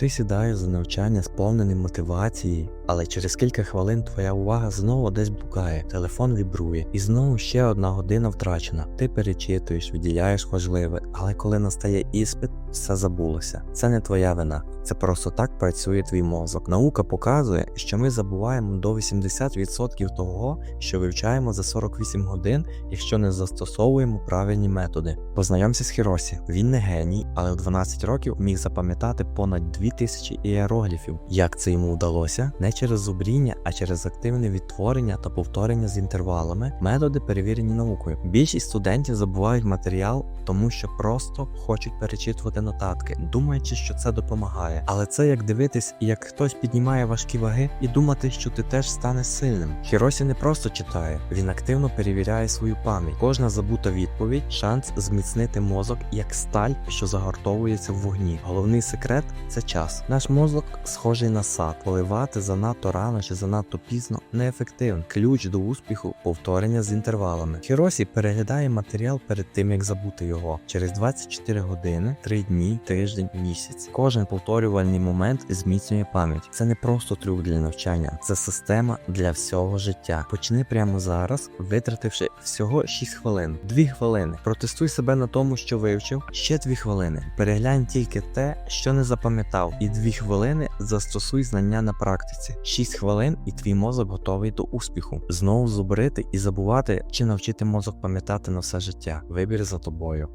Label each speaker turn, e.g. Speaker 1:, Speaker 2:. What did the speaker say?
Speaker 1: Ти сідаєш за навчання сповнений мотивації, але через кілька хвилин твоя увага знову десь блукає, телефон вібрує, і знову ще одна година втрачена. Ти перечитуєш, виділяєш важливе, але коли настає іспит, все забулося. Це не твоя вина. Це просто так працює твій мозок. Наука показує, що ми забуваємо до 80% того, що вивчаємо за 48 годин, якщо не застосовуємо правильні методи. Познайомся з Хіросі. Він не геній, але в 12 років міг запам'ятати понад 2000 іерогліфів. Як це йому вдалося? Не через зубріння, а через активне відтворення та повторення з інтервалами, методи перевірені наукою. Більшість студентів забувають матеріал, тому що просто хочуть перечитувати нотатки, думаючи, що це допомагає. Але це як дивитись, як хтось піднімає важкі ваги і думати, що ти теж станеш сильним. Хіросі не просто читає, він активно перевіряє свою пам'ять. Кожна забута відповідь шанс зміцнити мозок як сталь, що загортовується в вогні. Головний секрет це час. Наш мозок схожий на сад. Поливати занадто рано чи занадто пізно неефективно. Ключ до успіху повторення з інтервалами. Хіросі переглядає матеріал перед тим, як забути його. Через 24 години, 3 дні, тиждень, місяць. Кожен повторювальний момент зміцнює пам'ять. Це не просто трюк для навчання, це система для всього життя. Почни прямо зараз, витративши всього 6 хвилин, 2 хвилини. Протестуй себе на тому, що вивчив, ще 2 хвилини. Переглянь тільки те, що не запам'ятав, і 2 хвилини застосуй знання на практиці. 6 хвилин, і твій мозок готовий до успіху. Знову зубрити і забувати чи навчити мозок пам'ятати на все життя. Вибір за тобою.